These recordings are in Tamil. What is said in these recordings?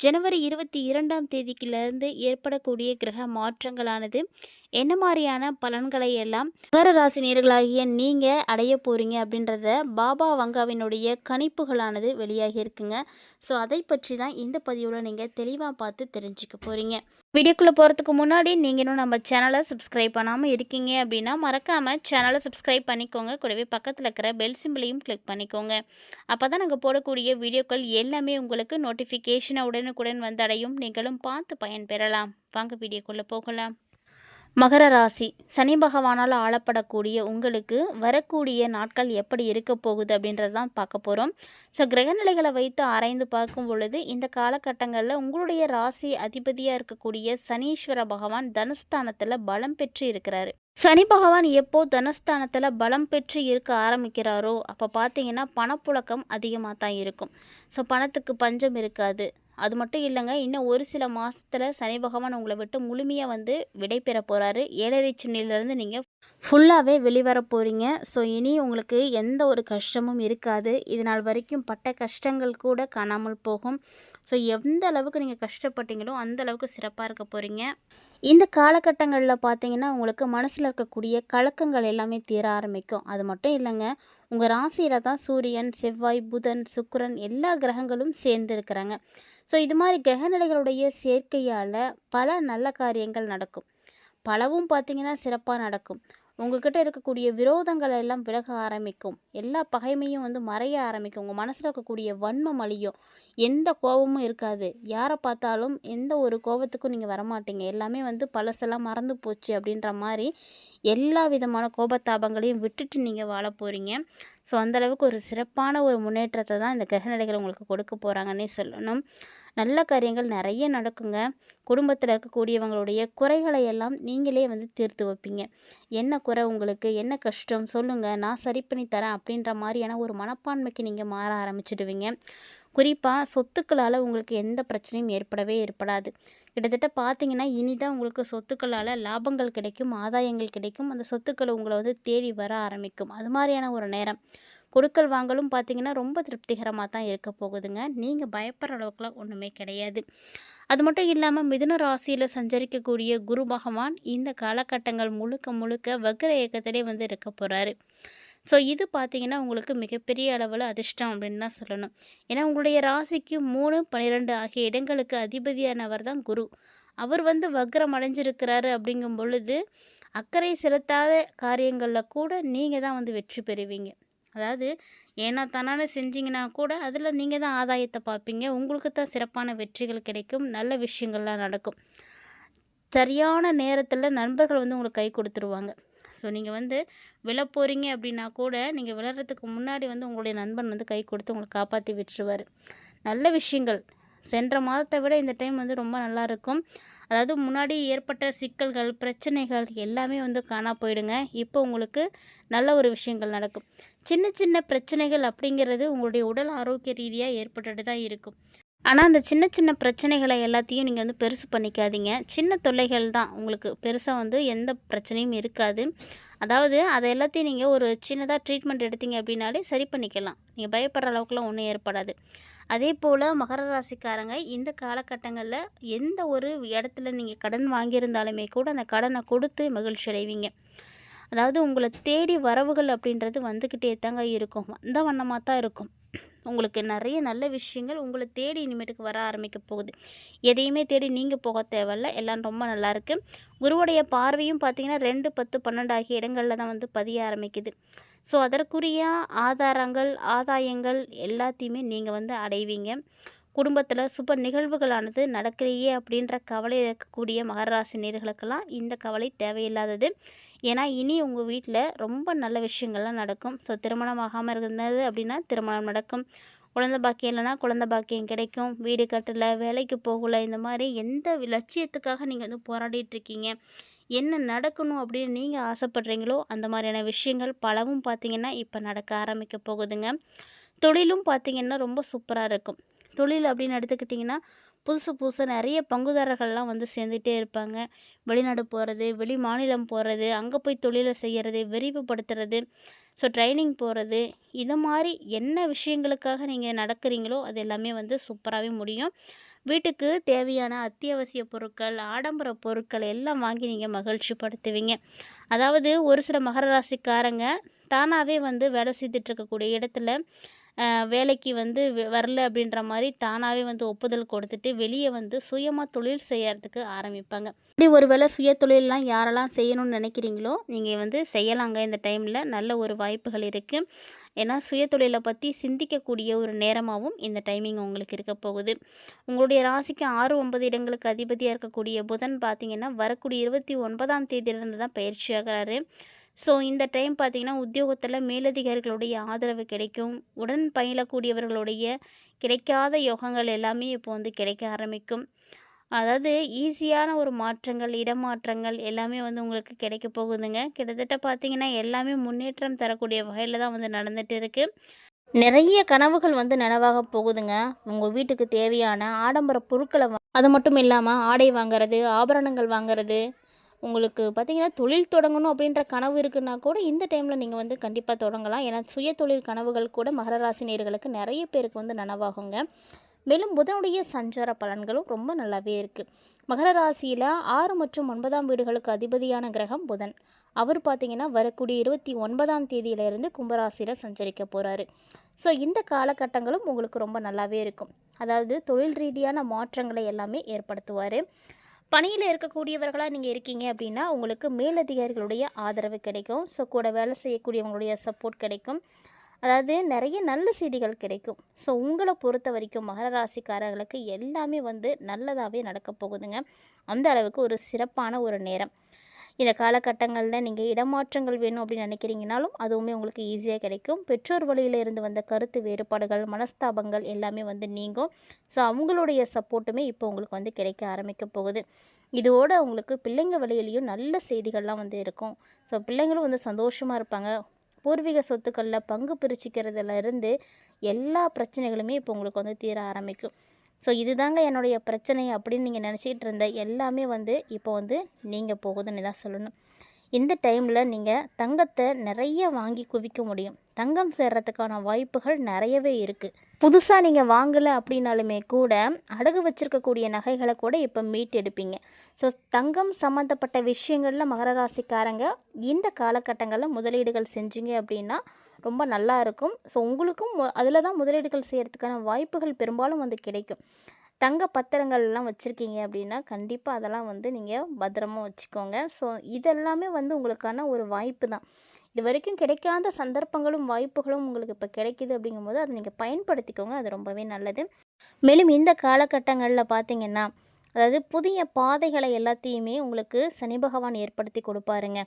ஜனவரி இருபத்தி இரண்டாம் தேதிக்கிலிருந்து ஏற்படக்கூடிய கிரக மாற்றங்களானது என்ன மாதிரியான பலன்களை எல்லாம் மகர ராசி நேர்களாகிய நீங்கள் அடைய போகிறீங்க அப்படின்றத பாபா வங்காவினுடைய கணிப்புகளானது வெளியாகி இருக்குங்க. ஸோ அதை பற்றி தான் இந்த பதிவில் நீங்கள் தெளிவாக பார்த்து தெரிஞ்சுக்க போகிறீங்க வீடியோக்குள்ளே போகிறதுக்கு முன்னாடி நீங்கள் இன்னும் நம்ம சேனலை சப்ஸ்கிரைப் பண்ணாமல் இருக்கீங்க அப்படின்னா மறக்காமல் சேனலை சப்ஸ்கிரைப் பண்ணிக்கோங்க. கூடவே பக்கத்தில் இருக்கிற பெல் சிம்பிளையும் கிளிக் பண்ணிக்கோங்க. அப்போ தான் நாங்கள் போடக்கூடிய வீடியோக்கள் எல்லாமே உங்களுக்கு நோட்டிஃபிகேஷனை உடனுக்குடன் வந்தடையும். நீங்களும் பார்த்து பயன்பெறலாம் வாங்க வீடியோக்குள்ளே போகலாம். மகர ராசி. சனி பகவானால் ஆளப்படக்கூடிய உங்களுக்கு வரக்கூடிய நாட்கள் எப்படி இருக்க போகுது அப்படின்றது தான் பார்க்க போகிறோம் ஸோ கிரகநிலைகளை வைத்து ஆராய்ந்து பார்க்கும் பொழுது இந்த காலகட்டங்களில் உங்களுடைய ராசி அதிபதியாக இருக்கக்கூடிய சனீஸ்வர பகவான் தனுஸ்தானத்தில் பலம் பெற்று இருக்கிறாரு. சனி பகவான் எப்போ தனஸ்தானத்தில் பலம் பெற்று இருக்க ஆரம்பிக்கிறாரோ அப்போ பார்த்தீங்கன்னா பணப்புழக்கம் அதிகமாக தான் இருக்கும். ஸோ பணத்துக்கு பஞ்சம் இருக்காது. அது மட்டும் இல்லைங்க இன்னும் ஒரு சில மாதத்தில் சனி பகவான் உங்களை விட்டு முழுமையாக வந்து விடை பெற போகிறாரு ஏழரை சென்னையிலேருந்து நீங்கள் ஃபுல்லாகவே வெளிவர போகிறீங்க ஸோ இனி உங்களுக்கு எந்த ஒரு கஷ்டமும் இருக்காது. இது நாள் வரைக்கும் பட்ட கஷ்டங்கள் கூட காணாமல் போகும். ஸோ எந்த அளவுக்கு நீங்கள் கஷ்டப்பட்டீங்களோ அந்த அளவுக்கு சிறப்பாக இருக்க போகிறீங்க இந்த காலகட்டங்களில் பார்த்தீங்கன்னா உங்களுக்கு மனசில் இருக்கக்கூடிய கலக்கங்கள் எல்லாமே தீர ஆரம்பிக்கும். அது மட்டும் இல்லைங்க உங்கள் ராசியில் தான் சூரியன் செவ்வாய் புதன் சுக்கரன் எல்லா கிரகங்களும் சேர்ந்து இருக்கிறாங்க ஸோ இது மாதிரி கிரகநிலைகளுடைய சேர்க்கையால் பல நல்ல காரியங்கள் நடக்கும். பலவும் பார்த்தீங்கன்னா சிறப்பாக நடக்கும். உங்ககிட்ட இருக்கக்கூடிய விரோதங்கள் எல்லாம் விலக ஆரம்பிக்கும். எல்லா பகைமையும் வந்து மறைய ஆரம்பிக்கும். உங்கள் மனசில் இருக்கக்கூடிய வன்மம் அழியும். எந்த கோபமும் இருக்காது. யாரை பார்த்தாலும் எந்த ஒரு கோபத்துக்கும் நீங்கள் வரமாட்டீங்க. எல்லாமே வந்து பழசெல்லாம் மறந்து போச்சு அப்படின்ற மாதிரி எல்லா விதமான கோபத்தாபங்களையும் விட்டுட்டு நீங்கள் வாழ போகிறீங்க ஸோ அந்தளவுக்கு ஒரு சிறப்பான ஒரு முன்னேற்றத்தை தான் இந்த கிரகநிலைகள் உங்களுக்கு கொடுக்க போகிறாங்கன்னே சொல்லணும். நல்ல காரியங்கள் நிறைய நடக்குங்க. குடும்பத்தில் இருக்கக்கூடியவங்களுடைய குறைகளை எல்லாம் நீங்களே வந்து தீர்த்து வைப்பீங்க. என்ன குறை உங்களுக்கு? என்ன கஷ்டம்? சொல்லுங்கள் நான் சரி பண்ணி தரேன் அப்படின்ற மாதிரியான ஒரு மனப்பான்மைக்கு நீங்கள் மாற ஆரம்பிச்சிடுவீங்க. குறிப்பாக சொத்துக்களால் உங்களுக்கு எந்த பிரச்சனையும் ஏற்படவே ஏற்படாது. கிட்டத்தட்ட பார்த்தீங்கன்னா இனிதான் உங்களுக்கு சொத்துக்களால் லாபங்கள் கிடைக்கும் ஆதாயங்கள் கிடைக்கும். அந்த சொத்துக்கள் உங்களை வந்து தேடி வர ஆரம்பிக்கும். அது மாதிரியான ஒரு நேரம். கொடுக்கல் வாங்கலும் பார்த்தீங்கன்னா ரொம்ப திருப்திகரமாக தான் இருக்க போகுதுங்க. நீங்கள் பயப்படுற அளவுக்குலாம் ஒன்றுமே கிடையாது. அது மட்டும் இல்லாமல் மிதுன ராசியில் சஞ்சரிக்கக்கூடிய குரு பகவான் இந்த காலகட்டங்கள் முழுக்க முழுக்க வக்ர இயக்கத்திலே வந்து இருக்க போகிறாரு ஸோ இது பார்த்தீங்கன்னா உங்களுக்கு மிகப்பெரிய அளவில் அதிர்ஷ்டம் அப்படின்னு தான் சொல்லணும். ஏன்னா உங்களுடைய ராசிக்கு மூணு பன்னிரெண்டு ஆகிய இடங்களுக்கு அதிபதியானவர் தான் குரு. அவர் வந்து வக்ரம் அடைஞ்சிருக்கிறாரு அப்படிங்கும் பொழுது அக்கறை செலுத்தாத காரியங்களில் கூட நீங்கள் தான் வந்து வெற்றி பெறுவீங்க. அதாவது ஏன்னா தானான செஞ்சீங்கன்னா கூட அதில் நீங்கள் தான் ஆதாயத்தை பார்ப்பீங்க. உங்களுக்கு தான் சிறப்பான வெற்றிகள் கிடைக்கும். நல்ல விஷயங்கள்லாம் நடக்கும். சரியான நேரத்தில் நண்பர்கள் வந்து உங்களுக்கு கை கொடுத்துருவாங்க. ஸோ நீங்கள் வந்து விழ போகிறீங்க அப்படின்னா கூட நீங்கள் விளையாடுறதுக்கு முன்னாடி வந்து உங்களுடைய நண்பன் வந்து கை கொடுத்து உங்களை காப்பாற்றி விட்டுருவார். நல்ல விஷயங்கள். சென்ற மாதத்தை விட இந்த டைம் வந்து ரொம்ப நல்லா இருக்கும். அதாவது முன்னாடி ஏற்பட்ட சிக்கல்கள் பிரச்சனைகள் எல்லாமே வந்து காணா போயிடுங்க. இப்போ உங்களுக்கு நல்ல ஒரு விஷயங்கள் நடக்கும். சின்ன சின்ன பிரச்சனைகள் அப்படிங்கிறது உங்களுடைய உடல் ஆரோக்கிய ரீதியாக ஏற்பட்டுட்டு தான் இருக்கும். ஆனால் அந்த சின்ன சின்ன பிரச்சனைகளை எல்லாத்தையும் நீங்கள் வந்து பெருசு பண்ணிக்காதீங்க. சின்ன தொல்லைகள் தான் உங்களுக்கு பெருசாக வந்து எந்த பிரச்சனையும் இருக்காது. அதாவது அதை எல்லாத்தையும் நீங்கள் ஒரு சின்னதாக ட்ரீட்மெண்ட் எடுத்தீங்க அப்படின்னாலே சரி பண்ணிக்கலாம். நீங்கள் பயப்படுற அளவுக்குலாம் ஒன்றும் ஏற்படாது. அதே போல் மகர ராசிக்காரங்க இந்த காலகட்டங்களில் எந்த ஒரு இடத்துல நீங்கள் கடன் வாங்கியிருந்தாலுமே கூட அந்த கடனை கொடுத்து மகிழ்ச்சி அடைவீங்க. அதாவது உங்களை தேடி வரவுகள் அப்படின்றது வந்துக்கிட்டே தாங்க இருக்கும். அந்த வண்ணமாக தான் இருக்கும். உங்களுக்கு நிறைய நல்ல விஷயங்கள் உங்களை தேடி இனிமேட்டுக்கு வர ஆரம்பிக்க போகுது. எதையுமே தேடி நீங்கள் போக தேவையில்ல. எல்லாம் ரொம்ப நல்லாயிருக்கு குருவுடைய பார்வையும் பார்த்தீங்கன்னா ரெண்டு பத்து பன்னெண்டு ஆகிய இடங்களில் தான் வந்து பதிய ஆரம்பிக்குது. ஸோ அதற்குரிய ஆதாரங்கள் ஆதாயங்கள் எல்லாத்தையுமே நீங்கள் வந்து அடைவீங்க. குடும்பத்தில் சுப நிகழ்வுகளானது நடக்கலையே அப்படின்ற கவலை இருக்கக்கூடிய மகராசி நேர்களுக்கெல்லாம் இந்த கவலை தேவையில்லாதது. ஏன்னா இனி உங்கள் வீட்டில் ரொம்ப நல்ல விஷயங்கள்லாம் நடக்கும். ஸோ திருமணம் ஆகாமல் இருந்தது அப்படின்னா திருமணம் நடக்கும். குழந்த பாக்கியம் இல்லைனா குழந்த பாக்கியம் கிடைக்கும். வீடு கட்டலை வேலைக்கு போகலை இந்த மாதிரி எந்த லட்சியத்துக்காக நீங்கள் வந்து போராடிட்டுருக்கீங்க என்ன நடக்கணும் அப்படின்னு நீங்கள் ஆசைப்படுறீங்களோ அந்த மாதிரியான விஷயங்கள் பலவும் பார்த்திங்கன்னா இப்போ நடக்க ஆரம்பிக்க போகுதுங்க. தொழிலும் பார்த்திங்கன்னா ரொம்ப சூப்பராக இருக்கும். தொழில் அப்படின்னு எடுத்துக்கிட்டிங்கன்னா புதுசு புதுசாக நிறைய பங்குதாரர்கள்லாம் வந்து சேர்ந்துகிட்டே இருப்பாங்க. வெளிநாடு போகிறது வெளி மாநிலம் போகிறது அங்கே போய் தொழிலை செய்கிறது விரிவுபடுத்துறது ஸோ ட்ரைனிங் போகிறது இது மாதிரி என்ன விஷயங்களுக்காக நீங்கள் நடக்கிறீங்களோ அது எல்லாமே வந்து சூப்பராகவே முடியும். வீட்டுக்கு தேவையான அத்தியாவசிய பொருட்கள் ஆடம்பர பொருட்கள் எல்லாம் வாங்கி நீங்கள் மகிழ்ச்சி படுத்துவீங்க அதாவது ஒரு சில மகர ராசிக்காரங்க தானாகவே வந்து வேலை செய்துட்டு இருக்கக்கூடிய இடத்துல வேலைக்கு வந்து வரல அப்படின்ற மாதிரி தானாகவே வந்து ஒப்புதல் கொடுத்துட்டு வெளியே வந்து சுயமாக தொழில் செய்யறதுக்கு ஆரம்பிப்பாங்க. இப்படி ஒரு வேளை சுய தொழிலெலாம் யாரெல்லாம் செய்யணும்னு நினைக்கிறீங்களோ நீங்கள் வந்து செய்யலாங்க இந்த டைமில். நல்ல ஒரு வாய்ப்புகள் இருக்குது ஏன்னா சுய தொழிலை பற்றி சிந்திக்கக்கூடிய ஒரு நேரமாகவும் இந்த டைமிங் உங்களுக்கு இருக்க போகுது. உங்களுடைய ராசிக்கு ஆறு ஒன்பது இடங்களுக்கு அதிபதியாக இருக்கக்கூடிய புதன் பார்த்தீங்கன்னா வரக்கூடிய இருபத்தி ஒன்பதாம் தேதியிலிருந்து தான் பயிற்சியாகிறாரு ஸோ இந்த டைம் பார்த்திங்கன்னா உத்தியோகத்தில் மேலதிகாரிகளுடைய ஆதரவு கிடைக்கும். உடன் பயிலக்கூடியவர்களுடைய கிடைக்காத யோகங்கள் எல்லாமே இப்போ வந்து கிடைக்க ஆரம்பிக்கும். அதாவது ஈஸியான ஒரு மாற்றங்கள் இடமாற்றங்கள் எல்லாமே வந்து உங்களுக்கு கிடைக்க போகுதுங்க. கிட்டத்தட்ட பார்த்திங்கன்னா எல்லாமே முன்னேற்றம் தரக்கூடிய வகையில் தான் வந்து நடந்துகிட்டு இருக்குது நிறைய கனவுகள் வந்து நனவாக போகுதுங்க. உங்கள் வீட்டுக்கு தேவையான ஆடம்பர பொருட்களை அது மட்டும் இல்லாமல் ஆடை வாங்குறது ஆபரணங்கள் வாங்குறது உங்களுக்கு பார்த்திங்கன்னா தொழில் தொடங்கணும் அப்படின்ற கனவு இருக்குன்னா கூட இந்த டைமில் நீங்கள் வந்து கண்டிப்பாக தொடங்கலாம். ஏன்னா சுய தொழில் கனவுகள் கூட மகர ராசினியர்களுக்கு நிறைய பேருக்கு வந்து நனவாகுங்க. மேலும் புதனுடைய சஞ்சார பலன்களும் ரொம்ப நல்லாவே இருக்குது மகர ராசியில் ஆறு மற்றும் ஒன்பதாம் வீடுகளுக்கு அதிபதியான கிரகம் புதன். அவர் பார்த்திங்கன்னா வரக்கூடிய இருபத்தி ஒன்பதாம் தேதியிலிருந்து கும்பராசியில் சஞ்சரிக்க போகிறாரு ஸோ இந்த காலகட்டங்களும் உங்களுக்கு ரொம்ப நல்லாவே இருக்கும். அதாவது தொழில் ரீதியான மாற்றங்களை எல்லாமே ஏற்படுத்துவார். பணியில் இருக்கக்கூடியவர்களாக நீங்கள் இருக்கீங்க அப்படின்னா உங்களுக்கு மேலதிகாரிகளுடைய ஆதரவு கிடைக்கும். ஸோ கூட வேலை செய்யக்கூடியவங்களுடைய சப்போர்ட் கிடைக்கும். அதாவது நிறைய நல்ல செய்திகள் கிடைக்கும். ஸோ உங்களை பொறுத்த வரைக்கும் மகர ராசிக்காரர்களுக்கு எல்லாமே வந்து நல்லதாகவே நடக்க போகுதுங்க. அந்த அளவுக்கு ஒரு சிறப்பான ஒரு நேரம். இந்த காலகட்டங்களில் நீங்கள் இடமாற்றங்கள் வேணும் அப்படின்னு நினைக்கிறீங்கனாலும் அதுவுமே உங்களுக்கு ஈஸியாக கிடைக்கும். பெற்றோர் வழியில இருந்து வந்த கருத்து வேறுபாடுகள் மனஸ்தாபங்கள் எல்லாமே வந்து நீங்கும். ஸோ அவங்களுடைய சப்போர்ட்டுமே இப்போ உங்களுக்கு வந்து கிடைக்க ஆரம்பிக்க போகுது. இதோடு உங்களுக்கு பிள்ளைங்க வழியிலையும் நல்ல செய்திகள்லாம் வந்து இருக்கும். ஸோ பிள்ளைங்களும் வந்து சந்தோஷமாக இருப்பாங்க. பூர்வீக சொத்துக்களில் பங்கு பிரிச்சுக்கிறதுல இருந்து எல்லா பிரச்சனைகளுமே இப்போ உங்களுக்கு வந்து தீர ஆரம்பிக்கும். ஸோ இதுதாங்க என்னுடைய பிரச்சனை அப்படின்னு நீங்கள் நினச்சிக்கிட்டு இருந்த எல்லாமே வந்து இப்போ வந்து நீங்கள் போகுதுன்னு தான் சொல்லணும். இந்த டைமில் நீங்கள் தங்கத்தை நிறைய வாங்கி குவிக்க முடியும். தங்கம் சேர்றதுக்கான வாய்ப்புகள் நிறையவே இருக்குது புதுசாக நீங்கள் வாங்கலை அப்படின்னாலுமே கூட அடகு வச்சிருக்கக்கூடிய நகைகளை கூட இப்போ மீட்டெடுப்பீங்க. ஸோ தங்கம் சம்மந்தப்பட்ட விஷயங்களில் மகர ராசிக்காரங்க இந்த காலகட்டங்களில் முதலீடுகள் செஞ்சீங்க அப்படின்னா ரொம்ப நல்லா இருக்கும். ஸோ உங்களுக்கும் அதில் தான் முதலீடுகள் செய்கிறதுக்கான வாய்ப்புகள் பெரும்பாலும் வந்து கிடைக்கும். தங்க பத்திரங்கள்லாம் வச்சுருக்கீங்க அப்படின்னா கண்டிப்பாக அதெல்லாம் வந்து நீங்கள் பத்திரமாக வச்சுக்கோங்க. ஸோ இதெல்லாமே வந்து உங்களுக்கான ஒரு வாய்ப்பு தான். இது வரைக்கும் கிடைக்காத சந்தர்ப்பங்களும் வாய்ப்புகளும் உங்களுக்கு இப்போ கிடைக்குது அப்படிங்கும்போது அதை நீங்கள் பயன்படுத்திக்கோங்க. அது ரொம்பவே நல்லது. மேலும் இந்த காலகட்டங்களில் பார்த்தீங்கன்னா அதாவது புதிய பாதைகளை எல்லாத்தையுமே உங்களுக்கு சனி பகவான் ஏற்படுத்தி கொடுப்பாருங்க.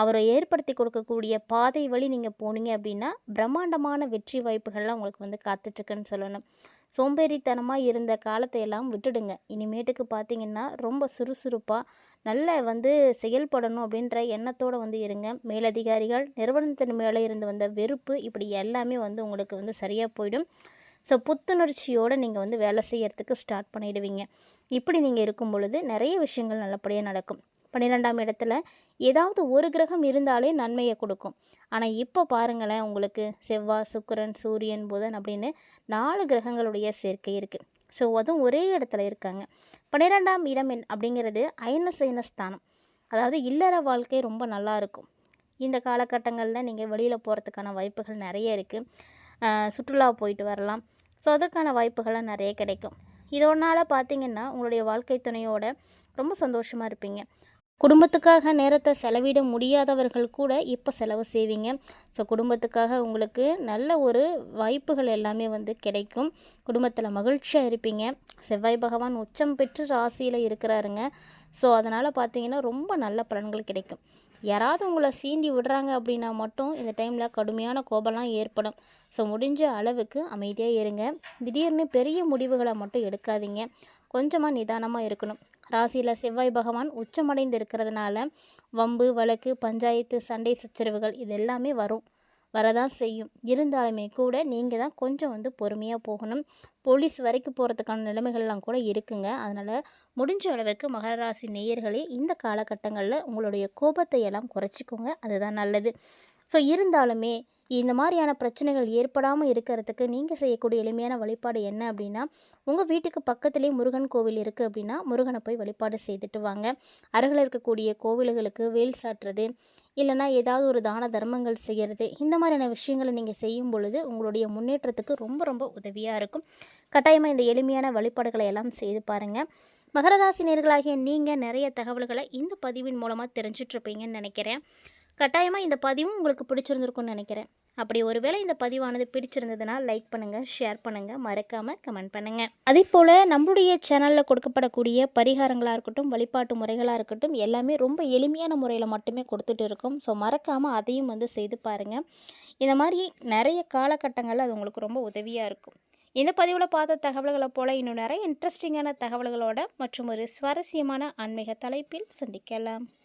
அவரை ஏற்படுத்தி கொடுக்கக்கூடிய பாதை வழி நீங்கள் போனீங்க அப்படின்னா பிரம்மாண்டமான வெற்றி வாய்ப்புகள்லாம் உங்களுக்கு வந்து காத்துட்ருக்குன்னு சொல்லணும். சோம்பேறித்தனமாக இருந்த காலத்தை எல்லாம் விட்டுடுங்க. இனிமேட்டுக்கு பார்த்தீங்கன்னா ரொம்ப சுறுசுறுப்பாக நல்ல வந்து செயல்படணும் அப்படின்ற எண்ணத்தோடு வந்து இருங்க. மேலதிகாரிகள் நிறுவனத்தின் மேலே இருந்து வந்த வெறுப்பு இப்படி எல்லாமே வந்து உங்களுக்கு வந்து சரியாக போயிடும். ஸோ புத்துணர்ச்சியோடு நீங்கள் வந்து வேலை செய்கிறதுக்கு ஸ்டார்ட் பண்ணிடுவீங்க. இப்படி நீங்கள் இருக்கும் பொழுது நிறைய விஷயங்கள் நல்லபடியாக நடக்கும். பன்னிரெண்டாம் இடத்துல ஏதாவது ஒரு கிரகம் இருந்தாலே நன்மையை கொடுக்கும். ஆனால் இப்போ பாருங்களேன் உங்களுக்கு செவ்வாய் சுக்கரன் சூரியன் புதன் அப்படின்னு நாலு கிரகங்களுடைய சேர்க்கை இருக்குது ஸோ அதுவும் ஒரே இடத்துல இருக்காங்க. பன்னிரெண்டாம் இடம் என்- அப்படிங்கிறது அயன ஸ்தானம். அதாவது இல்லற வாழ்க்கை ரொம்ப நல்லா இருக்கும். இந்த காலகட்டங்களில் நீங்கள் வெளியில் போகிறதுக்கான வாய்ப்புகள் நிறைய இருக்குது சுற்றுலா போயிட்டு வரலாம். ஸோ அதுக்கான வாய்ப்புகள்லாம் நிறைய கிடைக்கும். இதனால் பார்த்தீங்கன்னா உங்களுடைய வாழ்க்கை துணையோட ரொம்ப சந்தோஷமாக இருப்பீங்க. குடும்பத்துக்காக நேரத்தை செலவிட முடியாதவர்கள் கூட இப்போ செலவு செய்வீங்க. ஸோ குடும்பத்துக்காக உங்களுக்கு நல்ல ஒரு வாய்ப்புகள் எல்லாமே வந்து கிடைக்கும். குடும்பத்தில் மகிழ்ச்சியாக இருப்பீங்க. செவ்வாய் பகவான் உச்சம் பெற்று ராசியில் இருக்கிறாருங்க. ஸோ அதனால் பார்த்தீங்கன்னா ரொம்ப நல்ல பலன்கள் கிடைக்கும். யாராவது உங்களை சீண்டி விடுறாங்க அப்படின்னா மட்டும் இந்த டைமில் கடுமையான கோபம்லாம் ஏற்படும். ஸோ முடிஞ்ச அளவுக்கு அமைதியாக இருங்க. திடீர்னு பெரிய முடிவுகளை மட்டும் எடுக்காதீங்க. கொஞ்சமாக நிதானமாக இருக்கணும். ராசியில் செவ்வாய் பகவான் உச்சமடைந்து இருக்கிறதுனால வம்பு வழக்கு பஞ்சாயத்து சண்டை சச்சரவுகள் இது எல்லாமே வரும். வரதான் செய்யும். இருந்தாலுமே கூட நீங்கள் தான் கொஞ்சம் வந்து பொறுமையாக போகணும். போலீஸ் வரைக்கும் போகிறதுக்கான நிலைமைகள்லாம் கூட இருக்குங்க. அதனால் முடிஞ்ச அளவுக்கு மகராசி நேயர்களே இந்த காலகட்டங்களில் உங்களுடைய கோபத்தை எல்லாம் குறைச்சிக்கோங்க. அதுதான் நல்லது. ஸோ இருந்தாலுமே இந்த மாதிரியான பிரச்சனைகள் ஏற்படாமல் இருக்கிறதுக்கு நீங்கள் செய்யக்கூடிய எளிமையான வழிபாடு என்ன அப்படின்னா உங்கள் வீட்டுக்கு பக்கத்துலேயே முருகன் கோவில் இருக்குது அப்படின்னா முருகனை போய் வழிபாடு செய்துட்டு வாங்க. அருகில் இருக்கக்கூடிய கோவில்களுக்கு வேல் சாட்டுறது இல்லைன்னா ஏதாவது ஒரு தான தர்மங்கள் செய்கிறது இந்த மாதிரியான விஷயங்களை நீங்கள் செய்யும் பொழுது உங்களுடைய முன்னேற்றத்துக்கு ரொம்ப ரொம்ப உதவியாக இருக்கும். கட்டாயமாக இந்த எளிமையான வழிபாடுகளை எல்லாம் செய்து பாருங்கள் மகர ராசி நேர்களாகிய நீங்கள் நிறைய தகவல்களை இந்த பதிவின் மூலமாக தெரிஞ்சிட்ருப்பீங்கன்னு நினைக்கிறேன். கட்டாயமாக இந்த பதிவும் உங்களுக்கு பிடிச்சிருந்துருக்கும்னு நினைக்கிறேன். அப்படி ஒருவேளை இந்த பதிவானது பிடிச்சிருந்ததுன்னா லைக் பண்ணுங்கள் ஷேர் பண்ணுங்கள் மறக்காமல் கமெண்ட் பண்ணுங்கள் அதே போல் நம்மளுடைய சேனலில் கொடுக்கப்படக்கூடிய பரிகாரங்களாக இருக்கட்டும் வழிபாட்டு முறைகளாக இருக்கட்டும் எல்லாமே ரொம்ப எளிமையான முறையில் மட்டுமே கொடுத்துட்டு இருக்கோம். ஸோ மறக்காமல் அதையும் வந்து செய்து பாருங்கள் இந்த மாதிரி நிறைய காலகட்டங்களில் அது உங்களுக்கு ரொம்ப உதவியாக இருக்கும். இந்த பதிவில் பார்த்த தகவல்களை போல் இன்னும் நிறைய இன்ட்ரெஸ்டிங்கான தகவல்களோட மற்றும் ஒரு சுவாரஸ்யமான ஆன்மீக தலைப்பில் சந்திக்கலாம்.